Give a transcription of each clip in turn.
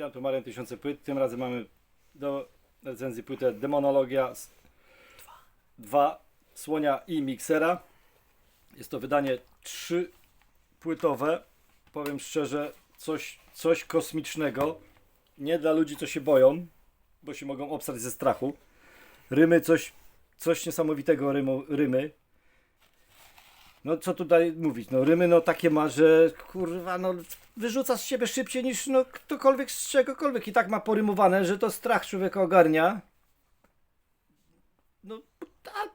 Witam tu Marian Tysiące Płyt. Tym razem mamy do recenzji płytę Demonologia 2 Słonia i Miksera. Jest to wydanie trzypłytowe. Powiem szczerze, coś, coś kosmicznego. Nie dla ludzi, co się boją, bo się mogą obsrać ze strachu. Rymy, coś, coś niesamowitego rymu, rymy. No co tutaj mówić, no rymy no takie ma, że kurwa no wyrzuca z siebie szybciej niż no ktokolwiek z czegokolwiek i tak ma porymowane, że to strach człowieka ogarnia. No tak,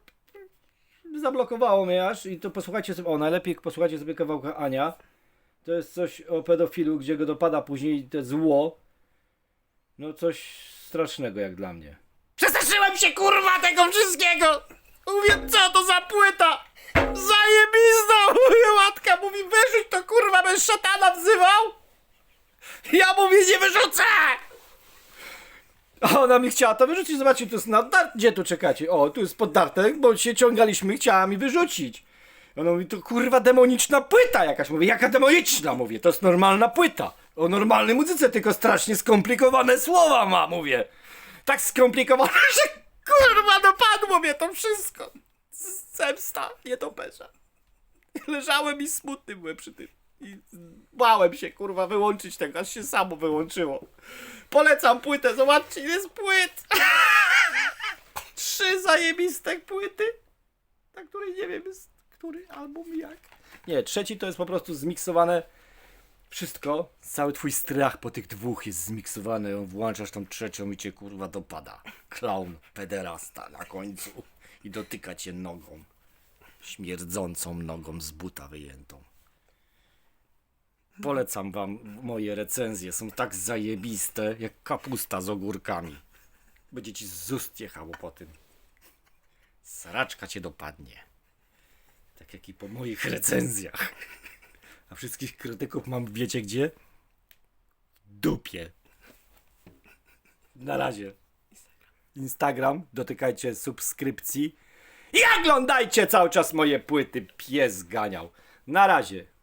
zablokowało mnie aż i to posłuchajcie sobie, o najlepiej posłuchajcie sobie kawałka Ania. To jest coś o pedofilu, gdzie go dopada później te zło. No coś strasznego jak dla mnie. Przestraszyłem się kurwa tego wszystkiego! Mówię, co to za płyta? Zajebista! Mówię, matka mówi, wyrzuć to kurwa, będziesz szatana wzywał? Ja mówię, nie wyrzucę! A ona mi chciała to wyrzucić, zobaczcie, tu jest nadar... Gdzie tu czekacie? O, tu jest poddarte, bo się ciągaliśmy, chciała mi wyrzucić. Ona mówi, to kurwa demoniczna płyta jakaś. Mówię, jaka demoniczna? Mówię, to jest normalna płyta. O normalnej muzyce, tylko strasznie skomplikowane słowa ma, mówię. Tak skomplikowane, że Kurwa, dopadło mnie to wszystko! Zemsta, nietoperza. Leżałem i smutny byłem przy tym. I bałem się, kurwa, wyłączyć tego, aż się samo wyłączyło. Polecam płytę, zobaczcie, ile jest płyt! Trzy zajebiste płyty, na której nie wiem, który album jak. Nie, trzeci to jest po prostu zmiksowane wszystko. Cały twój strach po tych dwóch jest zmiksowany. Włączasz tą trzecią i cię kurwa dopada. Klaun, pederasta na końcu. I dotyka cię nogą. Śmierdzącą nogą z buta wyjętą. Polecam wam moje recenzje. Są tak zajebiste jak kapusta z ogórkami. Będzie ci z ust jechało po tym. Sraczka cię dopadnie. Tak jak i po moich recenzjach. A wszystkich krytyków mam wiecie gdzie? Dupie. Na razie. Instagram, dotykajcie subskrypcji i oglądajcie cały czas moje płyty. Pies ganiał. Na razie.